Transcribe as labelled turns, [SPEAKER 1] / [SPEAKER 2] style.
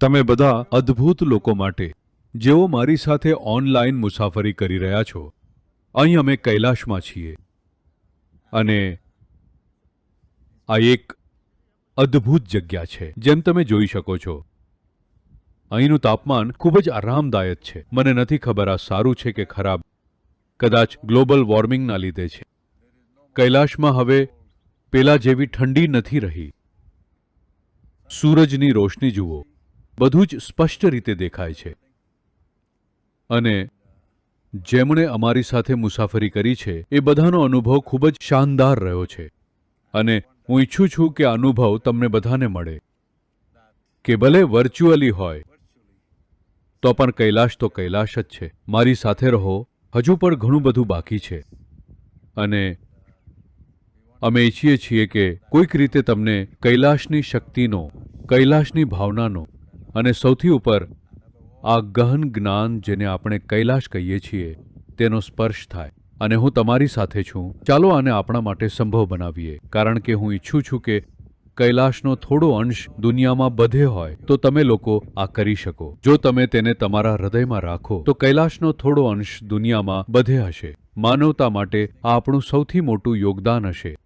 [SPEAKER 1] તમે બધા અદ્ભુત લોકો માટે, જેઓ મારી સાથે ઓનલાઈન મુસાફરી કરી રહ્યા છો, અહીં અમે કૈલાશમાં છીએ. અને આ એક અદ્ભુત જગ્યા છે, જેમ તમે જોઈ શકો છો. અહીંનું તાપમાન ખૂબ જ આરામદાયક છે. મને નથી ખબર આ સારું છે કે ખરાબ. કદાચ ગ્લોબલ વોર્મિંગના લીધે છે. કૈલાશમાં હવે પેલા જેવી ઠંડી નથી રહી. સૂરજની રોશની જુઓ. બધું જ સ્પષ્ટ રીતે દેખાય છે. અને જેમણે અમારી સાથે મુસાફરી કરી છે, એ બધાનો અનુભવ ખૂબ જ શાનદાર રહ્યો છે. અને હું ઈચ્છું છું કે અનુભવ તમને બધાને મળે. કે ભલે વર્ચ્યુઅલી હોય, તો પણ કૈલાશ તો કૈલાશ જ છે. મારી સાથે રહો, હજુ પણ ઘણું બધું બાકી છે. અને અમે ઈચ્છીએ છીએ કે કોઈક રીતે તમને કૈલાશની શક્તિનો, કૈલાશની ભાવનાનો અને સૌથી ઉપર, આ ગહન જ્ઞાન જેને આપણે કૈલાશ કહીએ છીએ, તેનો સ્પર્શ થાય. અને હું તમારી સાથે છું. ચાલો આને આપણા માટે સંભવ બનાવીએ. કારણ કે હું ઈચ્છું છું કે કૈલાશનો થોડો અંશ દુનિયામાં બધે હોય, તો તમે લોકો આ કરી શકો. જો તમે તેને તમારા હૃદયમાં રાખો, તો કૈલાશનો થોડો અંશ દુનિયામાં બધે હશે. માનવતા માટે આ આપણું સૌથી મોટું યોગદાન હશે.